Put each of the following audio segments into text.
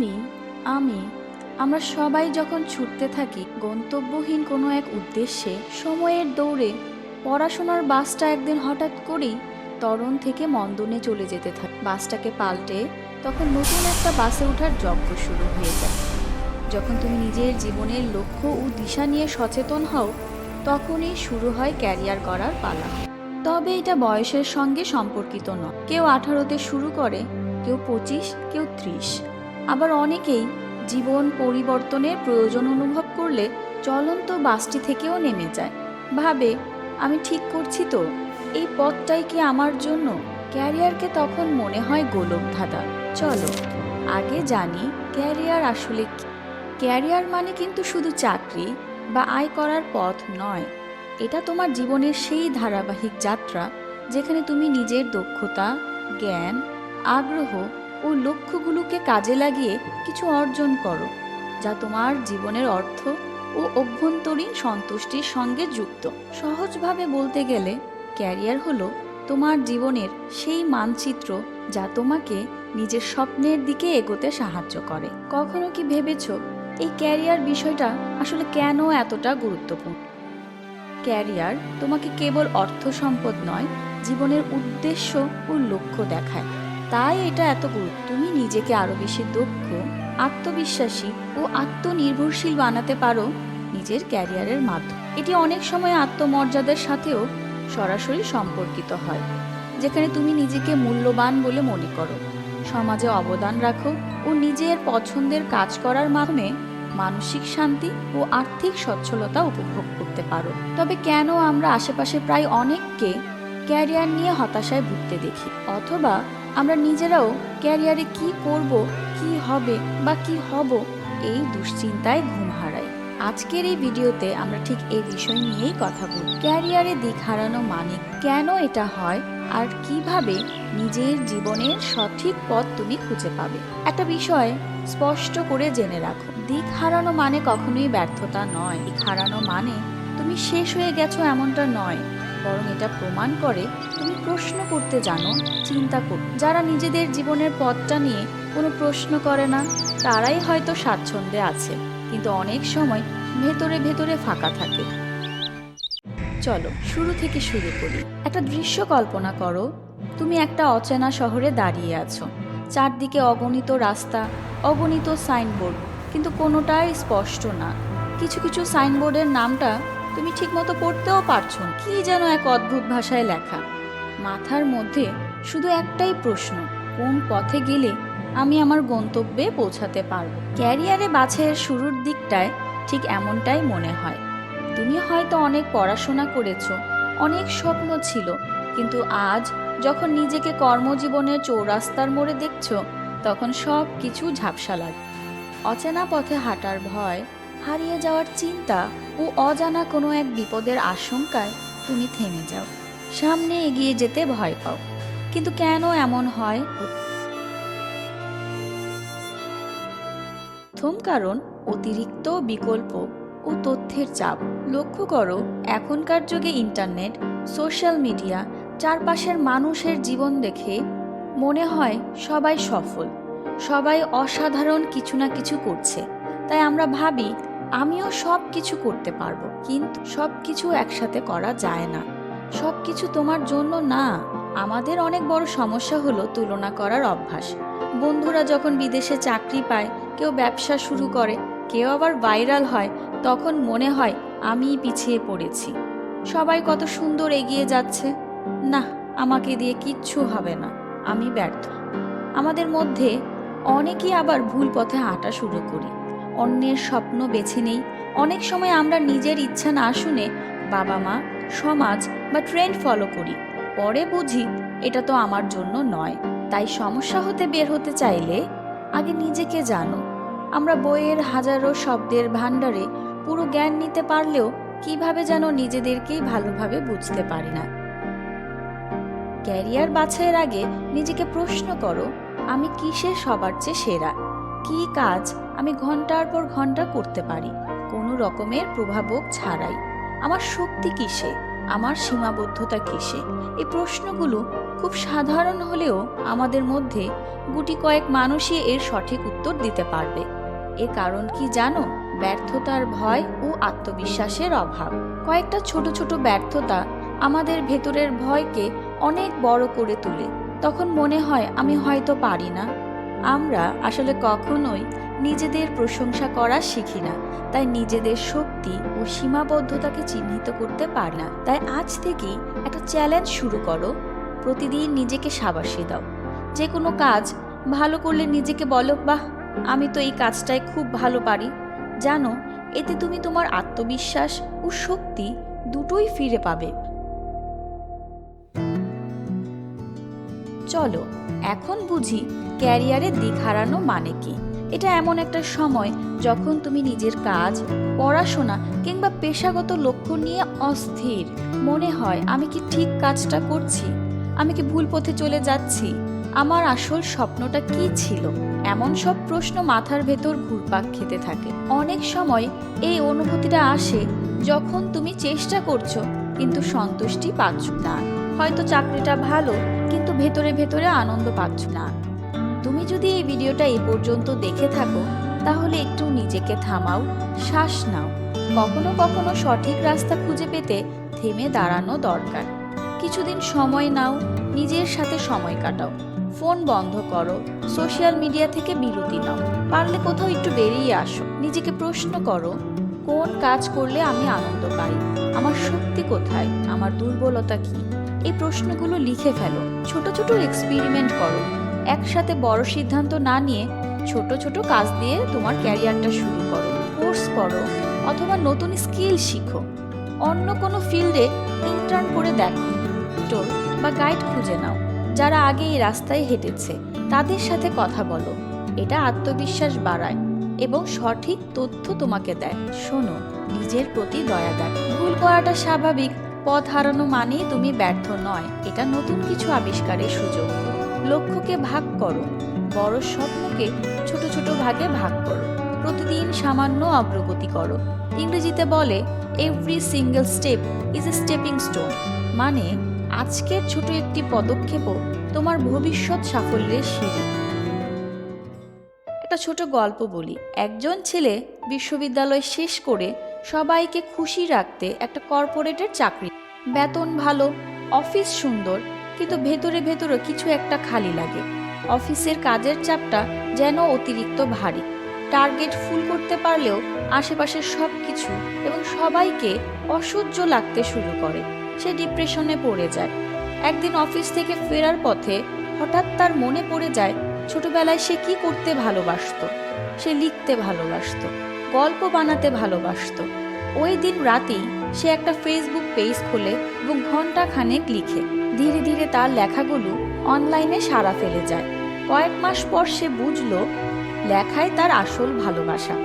তুমি আমি, আমরা সবাই যখন ছুটতে থাকি, গন্তব্যহীন কোনো এক উদ্দেশ্যে, সময়ের দৌড়ে, পড়াশোনার বাসটা একদিন হঠাৎ করেই তরণ থেকে মন্দনে চলে যেতে থাকে। বাসটাকে পাল্টে তখন নতুন একটা বাসে ওঠার যজ্ঞ শুরু হয়ে যায়। যখন তুমি নিজের জীবনের লক্ষ্য ও দিশা নিয়ে সচেতন হও, তখনই শুরু হয় ক্যারিয়ার করার পালা। তবে এটা বয়সের সঙ্গে সম্পর্কিত নয়। কেউ আঠারোতে শুরু করে, কেউ পঁচিশ, কেউ ত্রিশ। আবার অনেকেই জীবন পরিবর্তনের প্রয়োজন অনুভব করলে চলন্ত বাসটি থেকেও নেমে যায়। ভাবে, আমি ঠিক করছি তো? এই পথটাই কি আমার জন্য? ক্যারিয়ারকে তখন মনে হয় গোলক ধাঁধা চলো, আগে জানি ক্যারিয়ার আসলে কি। ক্যারিয়ার মানে কিন্তু শুধু চাকরি বা আয় করার পথ নয়। এটা তোমার জীবনের সেই ধারাবাহিক যাত্রা যেখানে তুমি নিজের দক্ষতা, জ্ঞান, আগ্রহ ও লক্ষ্যগুলোকে কাজে লাগিয়ে কিছু অর্জন করো, যা তোমার জীবনের অর্থ ও অভ্যন্তরীণ সন্তুষ্টির সঙ্গে যুক্ত। সহজভাবে বলতে গেলে, ক্যারিয়ার হলো তোমার জীবনের সেই মানচিত্র যা তোমাকে নিজের স্বপ্নের দিকে এগোতে সাহায্য করে। কখনো কি ভেবেছো, এই ক্যারিয়ার বিষয়টা আসলে কেন এতটা গুরুত্বপূর্ণ? ক্যারিয়ার তোমাকে কেবল অর্থ সম্পদ নয়, জীবনের উদ্দেশ্য ও লক্ষ্য দেখায়। তাই এটা এত গুরুত্ব তুমি নিজেকে আরও বেশি দক্ষ, আত্মবিশ্বাসী ও আত্মনির্ভরশীল বানাতে পারো নিজের ক্যারিয়ারের মাধ্যমে। এটি অনেক সময় আত্মমর্যাদার সাথেও সরাসরি সম্পর্কিত হয়, যেখানে তুমি নিজেকে মূল্যবান বলে মনে করো। সমাজে অবদান রাখো ও নিজের পছন্দের কাজ করার মাধ্যমে মানসিক শান্তি ও আর্থিক সচ্ছলতা উপভোগ করতে পারো। তবে কেন আমরা আশেপাশে প্রায় অনেককে ক্যারিয়ার নিয়ে হতাশায় ভুগতে দেখি? অথবা আমরা নিজেরাও ক্যারিয়ারে কি করব, কি হবে বা কি হব এই দুশ্চিন্তায় ঘুম হারাই। আজকের এই ভিডিওতে আমরা ঠিক এই বিষয় নিয়েই কথা বলব। ক্যারিয়ারে দিক হারানো মানে কেন এটা হয় আর কীভাবে নিজের জীবনের সঠিক পথ তুমি খুঁজে পাবে। একটা বিষয় স্পষ্ট করে জেনে রাখো। দিক হারানো মানে কখনোই ব্যর্থতা নয়। দিক হারানো মানে তুমি শেষ হয়ে গেছো এমনটা নয়, বরং এটা প্রমাণ করে প্রশ্ন করতে জানো, চিন্তা কর। যারা নিজেদের জীবনের পথটা নিয়ে কোনো প্রশ্ন করে না, তারাই হয়তো স্বাচ্ছন্দ্যে আছে, কিন্তু অনেক সময় ভেতরে ভেতরে ফাঁকা থাকে। চলো, শুরু থেকে শুরু করি। একটা দৃশ্য কল্পনা করো, তুমি একটা অচেনা শহরে দাঁড়িয়ে আছো। চারদিকে অগণিত রাস্তা, অগণিত সাইনবোর্ড, কিন্তু কোনোটাই স্পষ্ট না। কিছু কিছু সাইনবোর্ডের নামটা তুমি ঠিকমতো পড়তেও পারছ কি যেন এক অদ্ভুত ভাষায় লেখা। মাথার মধ্যে শুধু একটাই প্রশ্ন, কোন পথে গেলে আমি আমার গন্তব্যে পৌঁছাতে পারব? ক্যারিয়ারে বাছাইয়ের শুরুর দিকটায় ঠিক এমনটাই মনে হয়। তুমি হয়তো অনেক পড়াশোনা করেছ, অনেক স্বপ্ন ছিল, কিন্তু আজ যখন নিজেকে কর্মজীবনের চৌরাস্তার মোড়ে দেখছ, তখন সব কিছু ঝাপসা লাগে। অচেনা পথে হাঁটার ভয়, হারিয়ে যাওয়ার চিন্তা ও অজানা কোনো এক বিপদের আশঙ্কায় তুমি থেমে যাও। সামনে এগিয়ে যেতে ভয় পাও। কিন্তু কেন এমন হয়? প্রথম কারণ, অতিরিক্ত বিকল্প ও তথ্যের চাপ। লক্ষ্য করো, এখনকার যুগে ইন্টারনেট, সোশ্যাল মিডিয়া, চারপাশের মানুষের জীবন দেখে মনে হয় সবাই সফল। সবাই অসাধারণ কিছু না কিছু করছে। তাই আমরা ভাবি, আমিও সব কিছু করতে পারব, কিন্তু সব কিছু একসাথে করা যায় না। সব কিছু তোমার জন্য না, আমাদের অনেক বড় সমস্যা হলো তুলনা করার অভ্যাস। বন্ধুরা যখন বিদেশে চাকরি পায়, কেউ ব্যবসা শুরু করে, কেউ আবার ভাইরাল হয়, তখন মনে হয় আমিই পিছিয়ে পড়েছি। সবাই কত সুন্দর এগিয়ে যাচ্ছে। না, আমাকে দিয়ে কিচ্ছু হবে না, আমি ব্যর্থ। আমাদের মধ্যে অনেকেই আবার ভুল পথে হাঁটা শুরু করি। অন্যের স্বপ্ন বেছে নেই। অনেক সময় আমরা নিজের ইচ্ছা না শুনে বাবা মা সমাজ বা ট্রেন্ড ফলো করি। পরে বুঝি এটা তো আমার জন্য নয়। তাই সমস্যা হতে বের হতে চাইলে আগে নিজেকে জানো। আমরা বইয়ের হাজারো শব্দের ভাণ্ডারে পুরো জ্ঞান নিতে পারলেও কীভাবে যেন নিজেদেরকেই ভালোভাবে বুঝতে পারি না। ক্যারিয়ার বাছাইয়ের আগে নিজেকে প্রশ্ন করো, আমি কিসে সবার চেয়ে সেরা? কি কাজ আমি ঘণ্টার পর ঘণ্টা করতে পারি? কোনো রকমের প্রভাবক ছাড়াই। আমার শক্তি কিসে? আমার সীমাবদ্ধতা কিসে? এই প্রশ্নগুলো খুব সাধারণ হলেও আমাদের মধ্যে গুটি কয়েক মানুষই এর সঠিক উত্তর দিতে পারবে। এ কারণ কি জানো? ব্যর্থতার ভয় ও আত্মবিশ্বাসের অভাব। কয়েকটা ছোট ছোট ব্যর্থতা আমাদের ভেতরের ভয়কে অনেক বড় করে তোলে। তখন মনে হয় আমি হয়তো পারি না। আমরা আসলে কখনোই নিজেদের প্রশংসা করা শিখি না। তাই নিজেদের শক্তি ও সীমাবদ্ধতাকে চিহ্নিত করতে পারি না। তাই আজ থেকেই একটা চ্যালেঞ্জ শুরু করো। প্রতিদিন নিজেকে সাবাসী দাও। যে কোনো কাজ ভালো করলে নিজেকে বলো, বাহ, আমি তো এই কাজটায় খুব ভালো পারি। জানো, এতে তুমি তোমার আত্মবিশ্বাস ও শক্তি দুটোই ফিরে পাবে। চলো, এখন বুঝি ক্যারিয়ারের দিক হারানো মানে কি? এটা এমন একটা সময় যখন তুমি নিজের কাজ, পড়াশোনা কিংবা পেশাগত লক্ষ্য নিয়ে অস্থির। মনে হয়, আমি কি ঠিক কাজটা করছি? আমি কি ভুল পথে চলে যাচ্ছি? আমার আসল স্বপ্নটা কি ছিল? এমন সব প্রশ্ন মাথার ভেতর ঘুরপাক খেতে থাকে। অনেক সময় এই অনুভূতিটা আসে যখন তুমি চেষ্টা করছ, কিন্তু সন্তুষ্টি পাচ্ছ না। হয়তো চাকরিটা ভালো, কিন্তু ভেতরে ভেতরে আনন্দ পাচ্ছ না। তুমি যদি এই ভিডিওটা এই পর্যন্ত দেখে থাকো, তাহলে একটু নিজেকে থামাও, শ্বাস নাও। কখনো কখনো সঠিক রাস্তা খুঁজে পেতে থেমে দাঁড়ানো দরকার। কিছুদিন সময় নাও, নিজের সাথে সময় কাটাও। ফোন বন্ধ করো, সোশ্যাল মিডিয়া থেকে বিরতি নাও। পারলে কোথাও একটু বেরিয়ে আসো, নিজেকে প্রশ্ন করো, কোন কাজ করলে আমি আনন্দ পাই? আমার শক্তি কোথায়? আমার দুর্বলতা কি? এই প্রশ্নগুলো লিখে ফেলো। ছোট ছোট এক্সপেরিমেন্ট করো। একসাথে বড় সিদ্ধান্ত না নিয়ে ছোট ছোট কাজ দিয়ে তোমার ক্যারিয়ারটা শুরু করো, কোর্স করো, অথবা নতুন স্কিল শিখো। অন্য কোনো ফিল্ডে ইন্টার্ন করে দেখো টোর বা গাইড খুঁজে নাও। যারা আগে এই রাস্তায় হেঁটেছে, তাদের সাথে কথা বলো। এটা আত্মবিশ্বাস বাড়ায় এবং সঠিক তথ্য তোমাকে দেয়। শোনো, নিজের প্রতি দয়া দেয়। ভুল করাটা স্বাভাবিক, পথ হারানো মানেই তুমি ব্যর্থ নয়। এটা নতুন কিছু আবিষ্কারের সুযোগ। লক্ষ্যকে ভাগ করো, বড় স্বপ্নকে ছোট ছোট ভাগে ভাগ করো। প্রতিদিন সামান্য অগ্রগতি করো। ইংরেজিতে বলে every single step is a stepping stone মানে আজকের ছোট একটি পদক্ষেপও তোমার ভবিষ্যৎ সাফল্যের সিঁড়ি। একটা ছোট গল্প বলি। একজন ছেলে বিশ্ববিদ্যালয় শেষ করে সবাইকে খুশি রাখতে একটা কর্পোরেটের চাকরি। বেতন ভালো, অফিস সুন্দর কিন্তু ভেতরে ভেতরে কিছু একটা খালি লাগে। অফিসের কাজের চাপটা যেন অতিরিক্ত ভারী। টার্গেট ফুল করতে পারলেও আশেপাশের সব কিছু এবং সবাইকে অসহ্য লাগতে শুরু করে। সে ডিপ্রেশনে পড়ে যায়। একদিন অফিস থেকে ফেরার পথে হঠাৎ তার মনে পড়ে যায়, ছোটবেলায় সে কি করতে ভালোবাসতো? সে লিখতে ভালোবাসতো, গল্প বানাতে ভালোবাসতো। ওই দিন রাতেই সে একটা ফেসবুক পেজ খোলে এবং ঘণ্টা খানেক লিখে। ধীরে ধীরে তার লেখাগুলো অনলাইনে সাড়া ফেলে যায়। কয়েক মাস পর সে বুঝলো লেখায় তার আসল ভালোবাসা।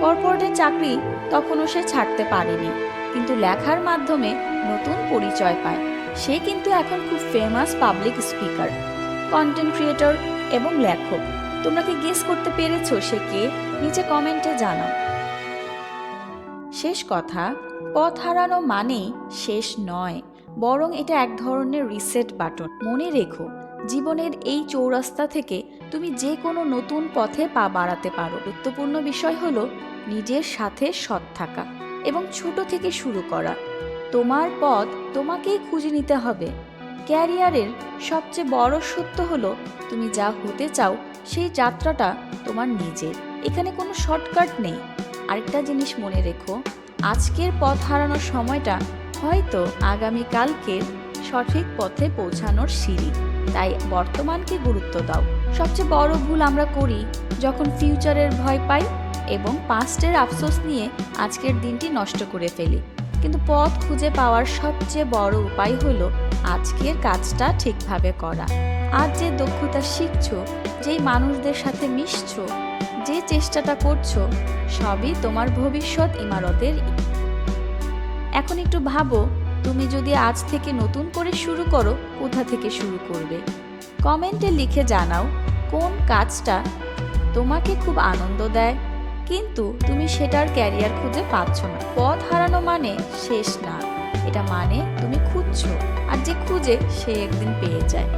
কর্পোরেটের চাকরি তখনও সে ছাড়তে পারেনি, কিন্তু লেখার মাধ্যমে নতুন পরিচয় পায়। সে কিন্তু এখন খুব famous public speaker content creator এবং লেখক। তোমরা কি গেস করতে পেরেছ সে কে? নিচে কমেন্টে জানাও। শেষ কথা, পথ হারানো মানেই শেষ নয়। বরং এটা এক ধরনের রিসেট বাটন মনে রেখো, জীবনের এই চৌরাস্তা থেকে তুমি যে কোনো নতুন পথে পা বাড়াতে পারো। গুরুত্বপূর্ণ বিষয় হলো নিজের সাথে সৎ থাকা এবং ছোট থেকে শুরু করা। তোমার পথ তোমাকেই খুঁজে নিতে হবে। ক্যারিয়ারের সবচেয়ে বড় সত্য হলো তুমি যা হতে চাও সেই যাত্রাটা তোমার নিজের। এখানে কোনো শর্টকাট নেই। আরেকটা জিনিস মনে রেখো, আজকের পথ হারানোর সময়টা হয়তো আগামীকালকের সঠিক পথে পৌঁছানোর সিঁড়ি। তাই বর্তমানকে গুরুত্ব দাও। সবচেয়ে বড় ভুল আমরা করি যখন ফিউচারের ভয় পাই এবং পাস্টের আফসোস নিয়ে আজকের দিনটি নষ্ট করে ফেলি। কিন্তু পথ খুঁজে পাওয়ার সবচেয়ে বড় উপায় হলো আজকের কাজটা ঠিকভাবে করা। আজ যে দক্ষতা শিখছো, যেই মানুষদের সাথে মিশছো, যে চেষ্টাটা করছ, সবই তোমার ভবিষ্যৎ ইমারতের। এখন একটু ভাবো, তুমি যদি আজ থেকে নতুন করে শুরু করো, কোথা থেকে শুরু করবে? কমেন্টে লিখে জানাও, কোন কাজটা তোমাকে খুব আনন্দ দেয়? কিন্তু তুমি সেটার ক্যারিয়ার খুঁজে পাচ্ছ না। পথ হারানো মানে শেষ না। এটা মানে তুমি খুঁজছো, আর যে খুঁজে সে একদিন পেয়ে যায়।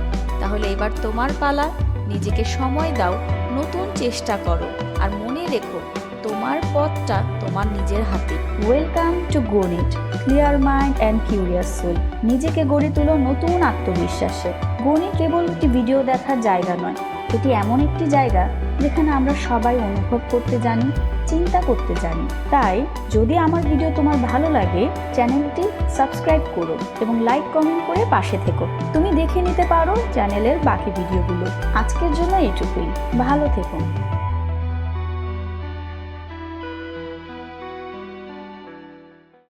তাহলে এবার তোমার পালা, নিজেকে সময় দাও, নতুন চেষ্টা করো, আর মনে রেখো তোমার পথটা তোমার নিজের হাতে। ওয়েলকাম টু গণিত clear mind and curious soul নিজেকে গড়ে তোলো নতুন আত্মবিশ্বাসে। গণিত কেবল একটি ভিডিও দেখার জায়গা নয়, এটি এমন একটি জায়গা যেখানে আমরা সবাই অনুভব করতে জানি, চিন্তা করতে জানি। তাই যদি আমার ভিডিও তোমার ভালো লাগে, চ্যানেলটি সাবস্ক্রাইব করো এবং লাইক কমেন্ট করে পাশে থেকো। তুমি দেখে নিতে পারো চ্যানেলের বাকি ভিডিওগুলো আজকের জন্য এটুকুই। ভালো থেকো।